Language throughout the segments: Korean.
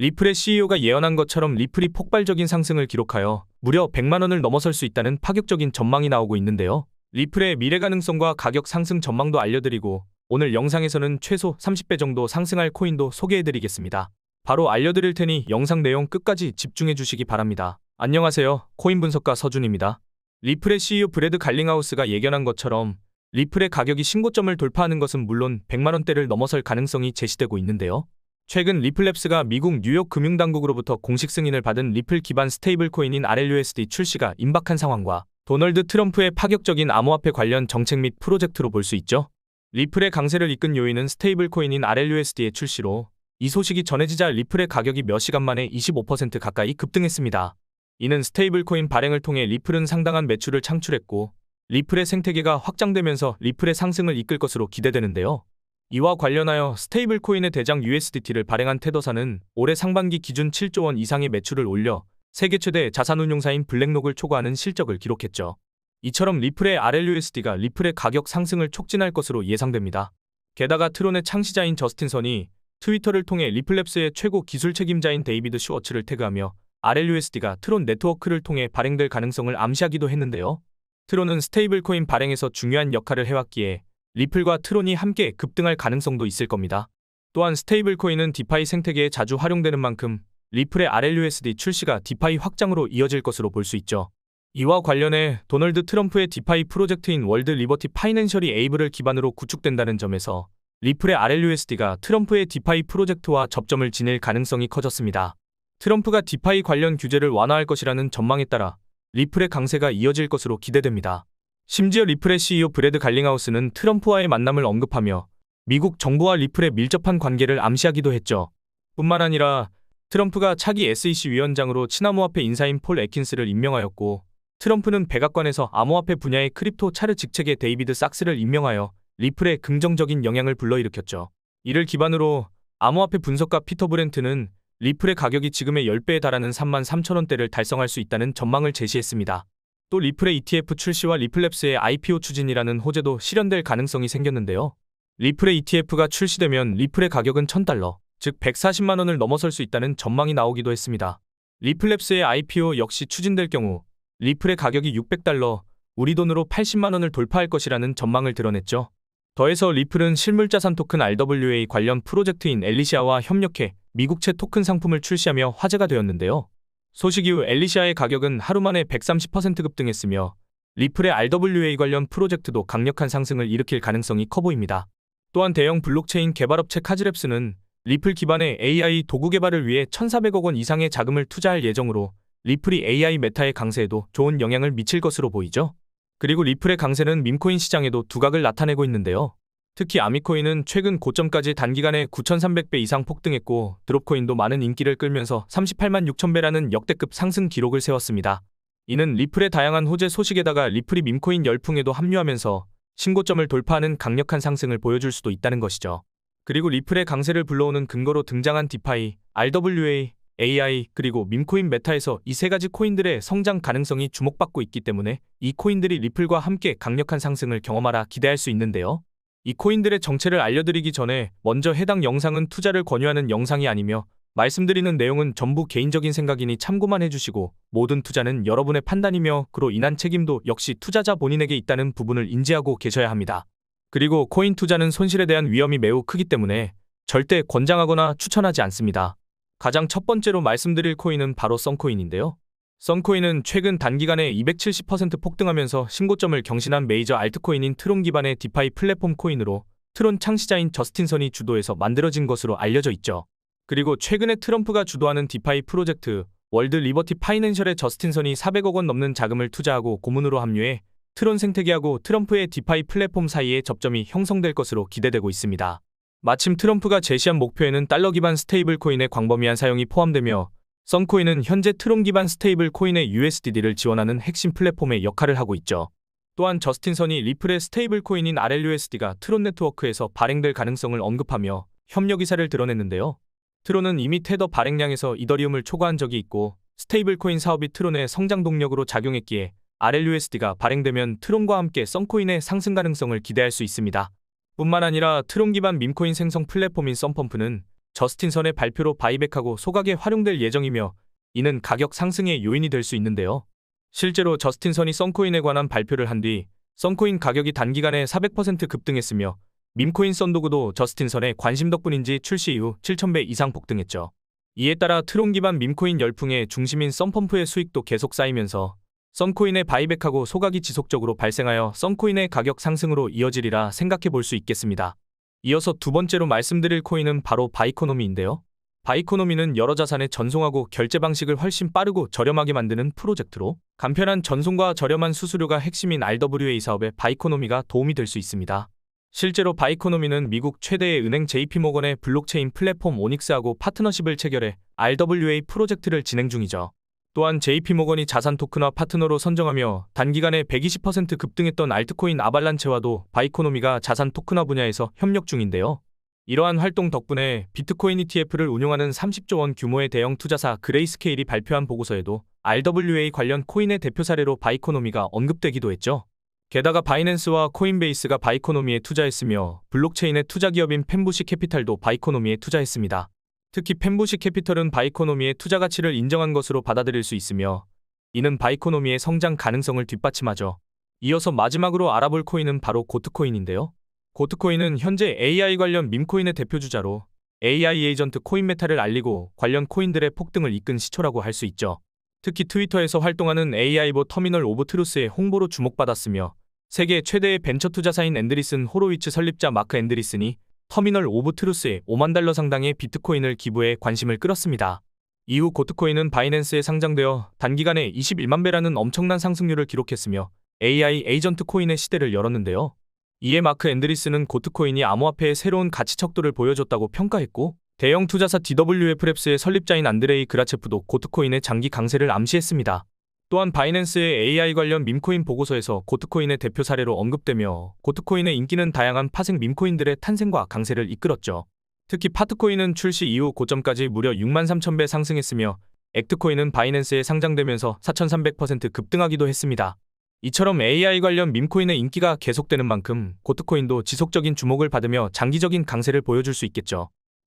리플의 CEO가 예언한 것처럼 리플이 폭발적인 상승을 기록하여 무려 100만 원을 넘어설 수 있다는 파격적인 전망이 나오고 있는데요. 리플의 미래 가능성과 가격 상승 전망도 알려드리고 오늘 영상에서는 최소 30배 정도 상승할 코인도 소개해드리겠습니다. 바로 알려드릴 테니 영상 내용 끝까지 집중해 주시기 바랍니다. 안녕하세요. 코인 분석가 서준입니다. 리플의 CEO 브래드 갈링하우스가 예견한 것처럼 리플의 가격이 신고점을 돌파하는 것은 물론 100만 원대를 넘어설 가능성이 제시되고 있는데요. 최근 리플랩스가 미국 뉴욕 금융당국으로부터 공식 승인을 받은 리플 기반 스테이블 코인인 RLUSD 출시가 임박한 상황과 도널드 트럼프의 파격적인 암호화폐 관련 정책 및 프로젝트로 볼 수 있죠. 리플의 강세를 이끈 요인은 스테이블 코인인 RLUSD의 출시로 이 소식이 전해지자 리플의 가격이 몇 시간 만에 25% 가까이 급등했습니다. 이는 스테이블 코인 발행을 통해 리플은 상당한 매출을 창출했고 리플의 생태계가 확장되면서 리플의 상승을 이끌 것으로 기대되는데요. 이와 관련하여 스테이블 코인의 대장 USDT를 발행한 테더사는 올해 상반기 기준 7조 원 이상의 매출을 올려 세계 최대 자산운용사인 블랙록을 초과하는 실적을 기록했죠. 이처럼 리플의 RLUSD가 리플의 가격 상승을 촉진할 것으로 예상됩니다. 게다가 트론의 창시자인 저스틴 선이 트위터를 통해 리플랩스의 최고 기술 책임자인 데이비드 슈워츠를 태그하며 RLUSD가 트론 네트워크를 통해 발행될 가능성을 암시하기도 했는데요. 트론은 스테이블 코인 발행에서 중요한 역할을 해왔기에 리플과 트론이 함께 급등할 가능성도 있을 겁니다. 또한 스테이블 코인은 디파이 생태계에 자주 활용되는 만큼 리플의 RLUSD 출시가 디파이 확장으로 이어질 것으로 볼 수 있죠. 이와 관련해 도널드 트럼프의 디파이 프로젝트인 월드 리버티 파이낸셜이 에이블을 기반으로 구축된다는 점에서 리플의 RLUSD가 트럼프의 디파이 프로젝트와 접점을 지닐 가능성이 커졌습니다. 트럼프가 디파이 관련 규제를 완화할 것이라는 전망에 따라 리플의 강세가 이어질 것으로 기대됩니다. 심지어 리플의 CEO 브래드 갈링하우스는 트럼프와의 만남을 언급하며 미국 정부와 리플의 밀접한 관계를 암시하기도 했죠. 뿐만 아니라 트럼프가 차기 SEC 위원장으로 친암호화폐 인사인 폴 에킨스를 임명하였고 트럼프는 백악관에서 암호화폐 분야의 크립토 차르 직책의 데이비드 sak스를 임명하여 리플에 긍정적인 영향을 불러일으켰죠. 이를 기반으로 암호화폐 분석가 피터 브렌트는 리플의 가격이 지금의 10배에 달하는 3만 3천 원대를 달성할 수 있다는 전망을 제시했습니다. 또 리플의 ETF 출시와 리플랩스의 IPO 추진이라는 호재도 실현될 가능성이 생겼는데요. 리플의 ETF가 출시되면 리플의 가격은 1000달러, 즉 140만 원을 넘어설 수 있다는 전망이 나오기도 했습니다. 리플랩스의 IPO 역시 추진될 경우 리플의 가격이 600달러, 우리 돈으로 80만 원을 돌파할 것이라는 전망을 드러냈죠. 더해서 리플은 실물자산 토큰 RWA 관련 프로젝트인 엘리시아와 협력해 미국채 토큰 상품을 출시하며 화제가 되었는데요. 소식 이후 엘리시아의 가격은 하루 만에 130% 급등했으며 리플의 RWA 관련 프로젝트도 강력한 상승을 일으킬 가능성이 커 보입니다. 또한 대형 블록체인 개발업체 카즈랩스는 리플 기반의 AI 도구 개발을 위해 1,400억 원 이상의 자금을 투자할 예정으로 리플이 AI 메타의 강세에도 좋은 영향을 미칠 것으로 보이죠. 그리고 리플의 강세는 밈코인 시장에도 두각을 나타내고 있는데요. 특히 아미코인은 최근 고점까지 단기간에 9,300배 이상 폭등했고 드롭코인도 많은 인기를 끌면서 38만 6천배라는 역대급 상승 기록을 세웠습니다. 이는 리플의 다양한 호재 소식에다가 리플이 밈코인 열풍에도 합류하면서 신고점을 돌파하는 강력한 상승을 보여줄 수도 있다는 것이죠. 그리고 리플의 강세를 불러오는 근거로 등장한 디파이, RWA, AI 그리고 밈코인 메타에서 이 세 가지 코인들의 성장 가능성이 주목받고 있기 때문에 이 코인들이 리플과 함께 강력한 상승을 경험하라 기대할 수 있는데요. 이 코인들의 정체를 알려드리기 전에 먼저 해당 영상은 투자를 권유하는 영상이 아니며 말씀드리는 내용은 전부 개인적인 생각이니 참고만 해주시고 모든 투자는 여러분의 판단이며 그로 인한 책임도 역시 투자자 본인에게 있다는 부분을 인지하고 계셔야 합니다. 그리고 코인 투자는 손실에 대한 위험이 매우 크기 때문에 절대 권장하거나 추천하지 않습니다. 가장 첫 번째로 말씀드릴 코인은 바로 썬코인인데요. 썬코인은 최근 단기간에 270% 폭등하면서 신고점을 경신한 메이저 알트코인인 트론 기반의 디파이 플랫폼 코인으로 트론 창시자인 저스틴 선이 주도해서 만들어진 것으로 알려져 있죠. 그리고 최근에 트럼프가 주도하는 디파이 프로젝트 월드 리버티 파이낸셜의 저스틴 선이 400억 원 넘는 자금을 투자하고 고문으로 합류해 트론 생태계하고 트럼프의 디파이 플랫폼 사이의 접점이 형성될 것으로 기대되고 있습니다. 마침 트럼프가 제시한 목표에는 달러 기반 스테이블 코인의 광범위한 사용이 포함되며 썬코인은 현재 트론 기반 스테이블 코인의 USDD를 지원하는 핵심 플랫폼의 역할을 하고 있죠. 또한 저스틴 선이 리플의 스테이블 코인인 RLUSD가 트론 네트워크에서 발행될 가능성을 언급하며 협력 의사를 드러냈는데요. 트론은 이미 테더 발행량에서 이더리움을 초과한 적이 있고 스테이블 코인 사업이 트론의 성장 동력으로 작용했기에 RLUSD가 발행되면 트론과 함께 썬코인의 상승 가능성을 기대할 수 있습니다. 뿐만 아니라 트론 기반 밈코인 생성 플랫폼인 썬펌프는 저스틴 선의 발표로 바이백하고 소각에 활용될 예정이며 이는 가격 상승의 요인이 될 수 있는데요. 실제로 저스틴 선이 썬코인에 관한 발표를 한 뒤 썬코인 가격이 단기간에 400% 급등했으며 밈코인 썬도그도 저스틴 선의 관심 덕분인지 출시 이후 7,000배 이상 폭등했죠. 이에 따라 트론 기반 밈코인 열풍의 중심인 썬펌프의 수익도 계속 쌓이면서 썬코인의 바이백하고 소각이 지속적으로 발생하여 썬코인의 가격 상승으로 이어지리라 생각해 볼 수 있겠습니다. 이어서 두 번째로 말씀드릴 코인은 바로 바이코노미인데요. 바이코노미는 여러 자산에 전송하고 결제 방식을 훨씬 빠르고 저렴하게 만드는 프로젝트로 간편한 전송과 저렴한 수수료가 핵심인 RWA 사업에 바이코노미가 도움이 될 수 있습니다. 실제로 바이코노미는 미국 최대의 은행 JP모건의 블록체인 플랫폼 오닉스하고 파트너십을 체결해 RWA 프로젝트를 진행 중이죠. 또한 JP모건이 자산 토큰화 파트너로 선정하며 단기간에 120% 급등했던 알트코인 아발란체와도 바이코노미가 자산 토큰화 분야에서 협력 중인데요. 이러한 활동 덕분에 비트코인 ETF를 운용하는 30조 원 규모의 대형 투자사 그레이스케일이 발표한 보고서에도 RWA 관련 코인의 대표 사례로 바이코노미가 언급되기도 했죠. 게다가 바이낸스와 코인베이스가 바이코노미에 투자했으며 블록체인의 투자 기업인 펜부시 캐피탈도 바이코노미에 투자했습니다. 특히 펜부시 캐피털은 바이코노미의 투자 가치를 인정한 것으로 받아들일 수 있으며 이는 바이코노미의 성장 가능성을 뒷받침하죠. 이어서 마지막으로 알아볼 코인은 바로 고트코인인데요. 고트코인은 현재 AI 관련 밈코인의 대표주자로 AI 에이전트 코인메타를 알리고 관련 코인들의 폭등을 이끈 시초라고 할 수 있죠. 특히 트위터에서 활동하는 AI보 터미널 오브 트루스의 홍보로 주목받았으며 세계 최대의 벤처 투자사인 앤드리슨 호로위츠 설립자 마크 앤드리슨이 터미널 오브 트루스에 5만 달러 상당의 비트코인을 기부해 관심을 끌었습니다. 이후 고트코인은 바이낸스에 상장되어 단기간에 21만 배라는 엄청난 상승률을 기록했으며 AI 에이전트 코인의 시대를 열었는데요. 이에 마크 앤드리스는 고트코인이 암호화폐의 새로운 가치 척도를 보여줬다고 평가했고 대형 투자사 DWF랩스의 설립자인 안드레이 그라체프도 고트코인의 장기 강세를 암시했습니다. 또한 바이낸스의 AI 관련 밈코인 보고서에서 고트코인의 대표 사례로 언급되며 고트코인의 인기는 다양한 파생 밈코인들의 탄생과 강세를 이끌었죠. 특히 파트코인은 출시 이후 고점까지 무려 6만 3천 배 상승했으며 액트코인은 바이낸스에 상장되면서 4,300% 급등하기도 했습니다. 이처럼 AI 관련 밈코인의 인기가 계속되는 만큼 고트코인도 지속적인 주목을 받으며 장기적인 강세를 보여줄 수 있겠죠.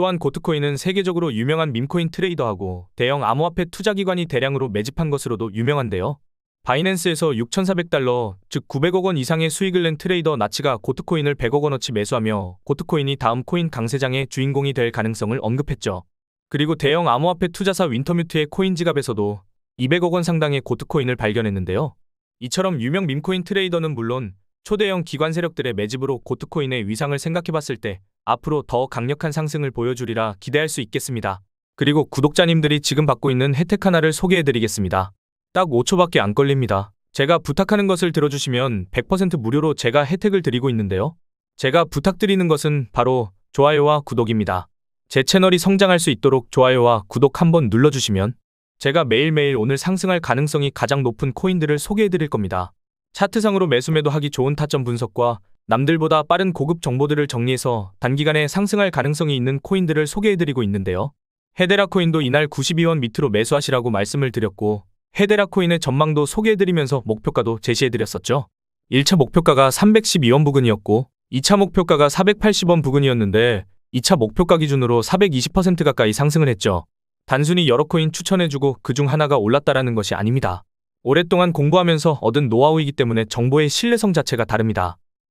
또한 고트코인은 세계적으로 유명한 밈코인 트레이더하고 대형 암호화폐 투자기관이 대량으로 매집한 것으로도 유명한데요. 바이낸스에서 6,400달러, 즉 900억 원 이상의 수익을 낸 트레이더 나치가 고트코인을 100억 원어치 매수하며 고트코인이 다음 코인 강세장의 주인공이 될 가능성을 언급했죠. 그리고 대형 암호화폐 투자사 윈터뮤트의 코인 지갑에서도 200억 원 상당의 고트코인을 발견했는데요. 이처럼 유명 밈코인 트레이더는 물론 초대형 기관 세력들의 매집으로 고트코인의 위상을 생각해봤을 때 앞으로 더 강력한 상승을 보여주리라 기대할 수 있겠습니다. 그리고 구독자님들이 지금 받고 있는 혜택 하나를 소개해드리겠습니다. 딱 5초밖에 안 걸립니다. 제가 부탁하는 것을 들어주시면 100% 무료로 제가 혜택을 드리고 있는데요. 제가 부탁드리는 것은 바로 좋아요와 구독입니다. 제 채널이 성장할 수 있도록 좋아요와 구독 한번 눌러주시면 제가 매일매일 오늘 상승할 가능성이 가장 높은 코인들을 소개해드릴 겁니다. 차트상으로 매수매도 하기 좋은 타점 분석과 남들보다 빠른 고급 정보들을 정리해서 단기간에 상승할 가능성이 있는 코인들을 소개해드리고 있는데요. 헤데라 코인도 이날 92원 밑으로 매수하시라고 말씀을 드렸고 헤데라 코인의 전망도 소개해드리면서 목표가도 제시해드렸었죠. 1차 목표가가 312원 부근이었고 2차 목표가가 480원 부근이었는데 2차 목표가 기준으로 420% 가까이 상승을 했죠. 단순히 여러 코인 추천해주고 그 중 하나가 올랐다라는 것이 아닙니다. 오랫동안 공부하면서 얻은 노하우이기 때문에 정보의 신뢰성 자체가 다릅니다.